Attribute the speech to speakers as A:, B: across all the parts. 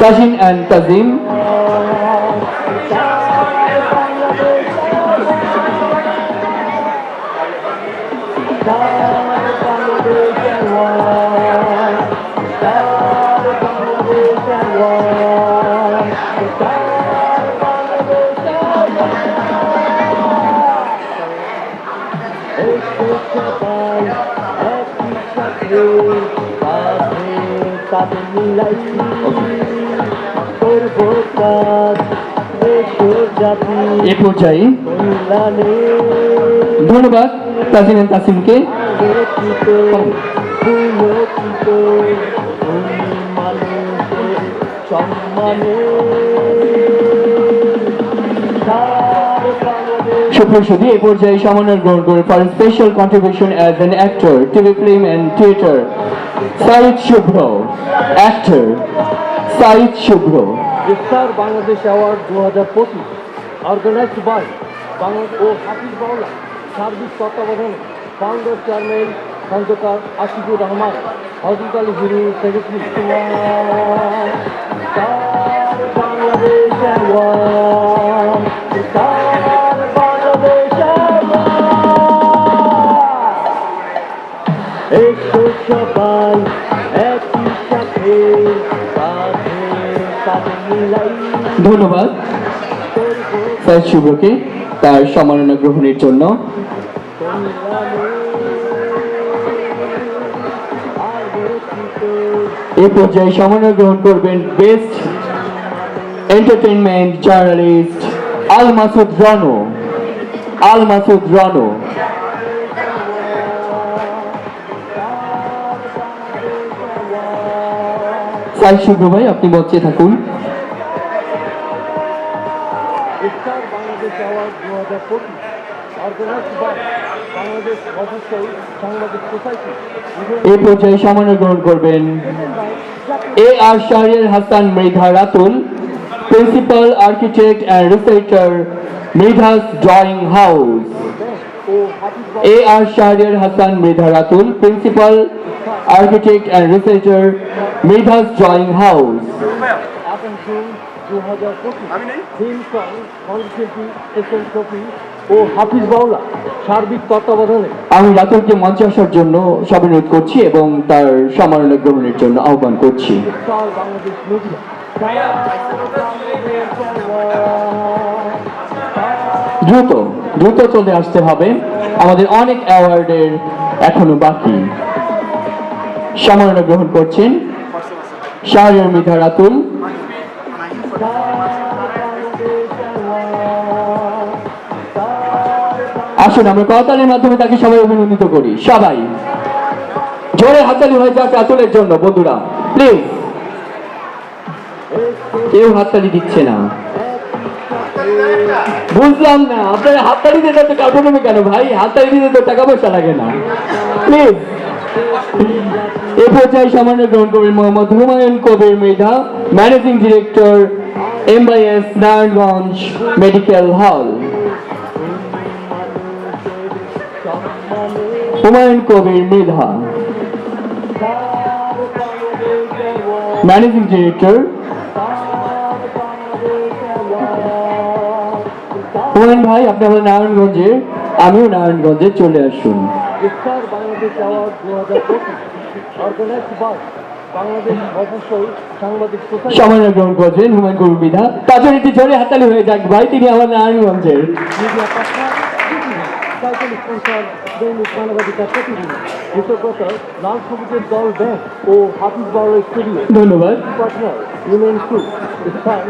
A: Tajin and তাজিম
B: করব কাজ
A: এ পর্যায়ে ধন্যবাদ তাজিন তাসিমকে
B: বাংলাদেশ
A: এ পর্যায়ে সম্মাননা গ্রহণ করে for special contribution as an actor TV film and theatre. Sayed Shubhro actor Sayed Shubhro
B: Iftar Bangladesh award দু হাজার পঁচিশ অর্গানাইজড বাই ও হাফিজ বাউলা সার্বিক তত্ত্বাবধানে founder chairman Khondokar Ashikur Rahman, Hazrat Ali Hiru secretary
A: ধন্যবাদ। সাইদ শুভ্রকে তার সম্মাননা গ্রহণের জন্য। এ পর্যায়ে সম্মাননা গ্রহণ করবেন best entertainment journalist Al Masud Rono. Al Masud Rono. Sai Shubhro ভাই, আপনি মঞ্চে থাকুন।
B: অ্যাওয়ার্ড দু হাজার পঁচিশ অর্গানাইজ বাই বাংলাদেশ অফিসিয়াল সাংবাদিক সোসাইটি
A: এই পর্যায়ে সম্মাননা গ্রহণ করবেন A R Shahriar Hasan Mridha Ratul principal architect and researcher Mridha's drawing house A R Shahriar Hasan Mridha Ratul principal architect and researcher Mridha's drawing house
B: দু হাজার পঁচিশ। থিম সং কনশিল্পী এস এন শফি ও হাফিজ বাউলা সার্বিক তত্ত্বাবধানে।
A: আমি রাতুলকে মঞ্চে আসার জন্য সবাই করছি এবং তার সম্মাননা গ্রহণের জন্য আহ্বান করছি।
B: বাংলাদেশ মিডিয়া।
A: দ্রুত দ্রুত চলে আসতে হবে। আমাদের অনেক অ্যাওয়ার্ডের এখনও বাকি। সম্মাননা গ্রহণ করছেন শাহরিয়ার মিধা রাতুল। আসুন, আমরা করতালির মাধ্যমে তাকে সবাই অভিনন্দিত করি। সবাই। জোরে হাততালি হয়ে যাক রাতুলের জন্য, বন্ধুরা। প্লিজ কেউ হাততালি দিচ্ছে না। বুঝলাম না, আপনার হাততালি দিতে তো কাপড় নেবে কেন ভাই? হাততালি দিতে তো টাকা পয়সা লাগে না। প্লিজ এ পর্যায়ে সামান্য গ্রহণ করবেন Mohammad Humayun Kabir Mridha managing director এমবাইএস Narayanganj medical hall Humayun Kabir Mridha managing director Humayun ভাই আপনি আমাদের নারায়ণগঞ্জে আমিও নারায়ণগঞ্জে চলে আসুন। সময় গ্রহণ করছেন হুমায়ুন কবির মৃধা তাছাড়া একটি জোরে হাততালি হয়ে যাক ভাই তিনি আমার নারায়ণগঞ্জের।
B: সাইকেল স্পন্সর দৈনিক মানবাধিকার প্রতিদিন। কৃতজ্ঞতা লাল সবুজের দল ব্যাংক ও হাফিজ বাউল স্টুডিও
A: ধন্যবাদ।
B: পার্টনার ইউনিয়ন স্কুল স্থান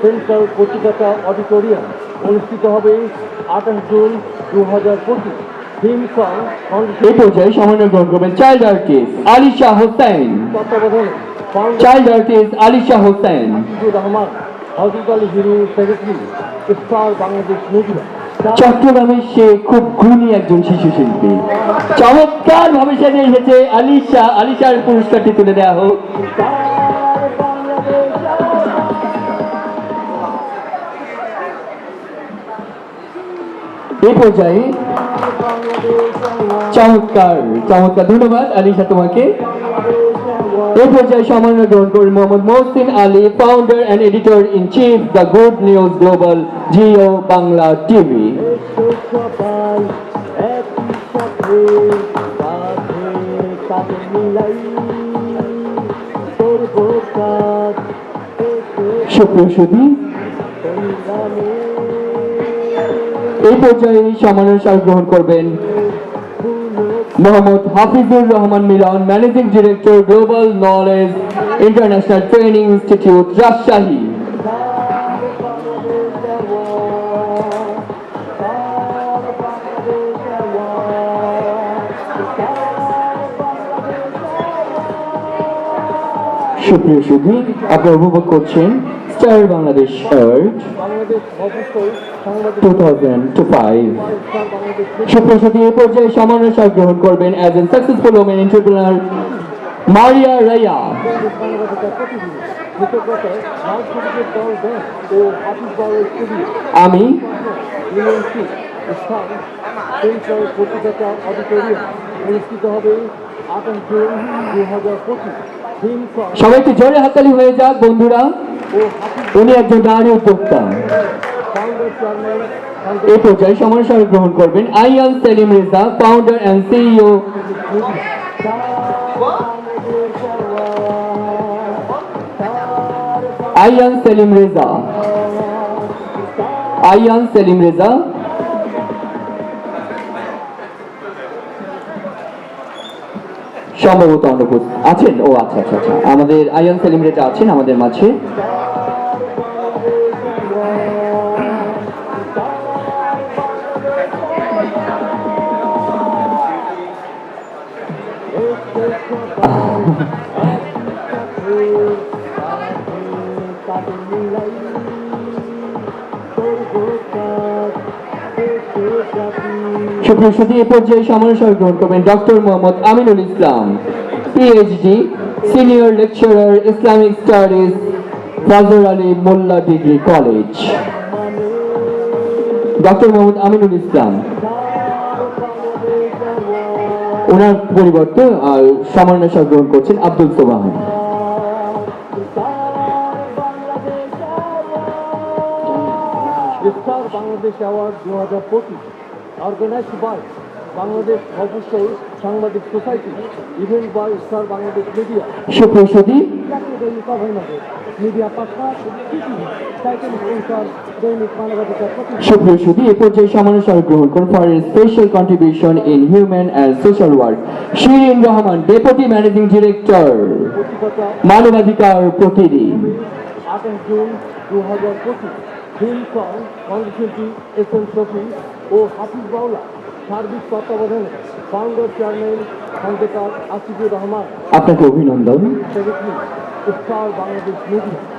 B: সেন্ট্রাল কচিকাটা অডিটোরিয়াম অনুষ্ঠিত হবে আঠাশ জুন দু হাজার পঁচিশ। থিম সং
A: এই পর্যায়ে সময় গ্রহণ করবেন চাইল্ড আর্টিস্ট আলিশা হোসেন।
B: তত্ত্বাবধানে founder
A: child artist Alisha Hossain.
B: Hafizur Rahman Hazrat Ali Hiru secretary star Bangladesh media.
A: চট্টগ্রামের সে খুব গুণী একজন শিশু শিল্পী চমৎকার ভাবে সেজে এসেছে আলিশা। আলিশার পুরস্কারটি তুলে দেওয়া হোক। এই পর্যায়ে চমৎকার চমৎকার ধন্যবাদ আলিশা তোমাকে। এই পর্যায়ে সম্মাননা গ্রহণ করেন Mohammad Mohsin Ali founder and editor in chief the good news global Geo Bangla TV
B: সবাই একই সাথে কাঁধে কাঁধে মিলাই করব কাজ।
A: এই পর্যায়ে সম্মানের স্মারক গ্রহণ করবেন Mohammad Hafizur Rahman Milon, managing director, global knowledge international training institute, Rajshahi. সুপ্রিয় সুধী আপনারা উপভোগ করছেন স্টার বাংলাদেশ
B: অবশ্যই
A: two thousand two five
B: Bangladesh
A: সুপ্রসদী এই পর্যায়ে সম্মানের স্মারক গ্রহণ করবেন as an successful women entrepreneur Maria Raiya আমি
B: পত্রিকা অডিটোরিয়াম অনুষ্ঠিত হবে আঠাশ দু হাজার পঁচিশ থিম সং
A: সবাইকে জোরে হাততালি হয়ে যাক, বন্ধুরা। উনি একজন নারী উদ্যোক্তা। এই পর্যায়ে স্মারক গ্রহণ করবেন Ayaan Selim Reza founder and CEO Ayaan Selim Reza. Ayaan Selim Reza সম্ভবত অনুপস্থিত আছেন। ও আচ্ছা আচ্ছা আচ্ছা। আমাদের আয়ন সেলিম আছেন আমাদের মাঝে। সুপ্রিয় এ পর্যায়ে স্মারক গ্রহণ করবেন doctor Mohammad Aminul Islam PhD senior lecturer Islamic studies Fazar Ali Molla degree college doctor Mohammad Aminul Islam, ওনার পরিবর্তে স্মারক গ্রহণ করছেন আব্দুল সোবাহান
B: বাংলাদেশ অ্যাওয়ার্ড দু হাজার পঁচিশ। অর্গানাইজড বাই বাংলাদেশ অবশ্যই সাংবাদিক society event by star Bangladesh media চাকরি মিডিয়া প্রতিষ্ঠান
A: এ পর্যায়ে সম্মানের স্মারক গ্রহণ করুন for special contribution in human and social work Shirin Rahman deputy managing director মানবাধিকার
B: আঠাশ জুন দু হাজার পঁচিশ ফিল্ম সং কংগ্রেসিটি এস এম শফি ও হাফিজ বাউলা সার্বিক তত্ত্বাবধানে ফাউন্ডার চেয়ারম্যান খন্দকার আসিফুর রহমান।
A: আপনাকে অভিনন্দন।
B: স্টার বাংলাদেশ মিডিয়া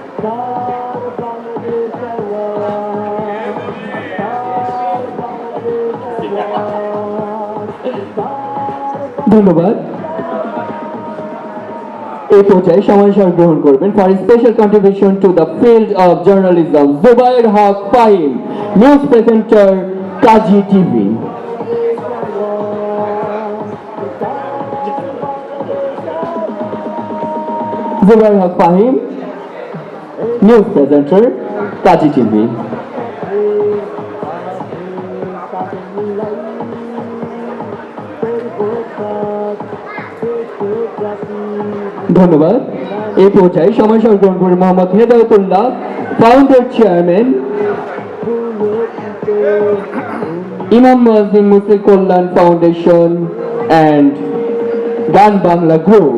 A: ধন্যবাদ। এই পর্যায়ে সময় স্মারক গ্রহণ করবেন for special contribution to the field of journalism Zubair Haque Fahim news presenter Kazi TV Zubair Haque Fahim news presenter Kazi TV ধন্যবাদ। এই পর্যায়ে সময় গ্রহণ করেন মোহাম্মদ হেদায়তুল্লাহ ফাউন্ডার চেয়ারম্যান ইমাম মুয়াজ্জিম মুসলিম কল্যাণ ফাউন্ডেশন অ্যান্ড গান বাংলা গ্রুপ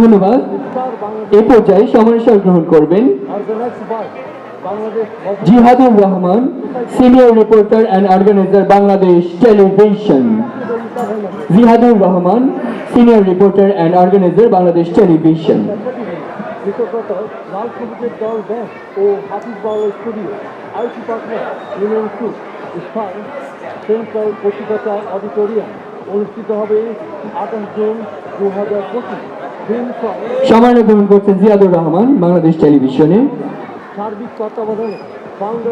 A: ধন্যবাদ। এই পর্যায়ে স্মারক গ্রহণ করবেন। Jihadur Rahman senior reporter and organiser Bangladesh television Jihadur Rahman senior reporter and organiser Bangladesh television
B: কৃতজ্ঞতা লাল সবুজের দল bank O Hafiz Baul studio IT partner union two স্থান সেন্ট্রাল পত্রিকা অডিটোরিয়াম অনুষ্ঠিত হবে আঠাশ জুন দু হাজার পঁচিশ। ফিল্ম
A: গ্রহণ করছেন জিয়াদুর রহমান বাংলাদেশ টেলিভিশনে
B: সার্বিক তত্ত্বাবধানে ফাউন্ডার